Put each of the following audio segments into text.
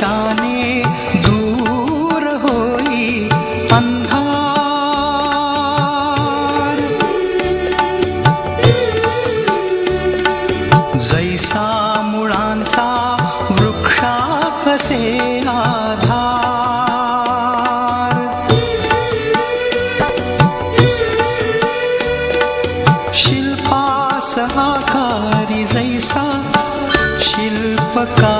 प्रकाशाने दूर होई अंधार। जैसा मुळांचा वृक्षा कसे आधार। शिल्पास आकारी जैसा शिल्पकार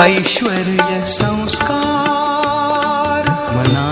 ऐश्वर संस्कार मना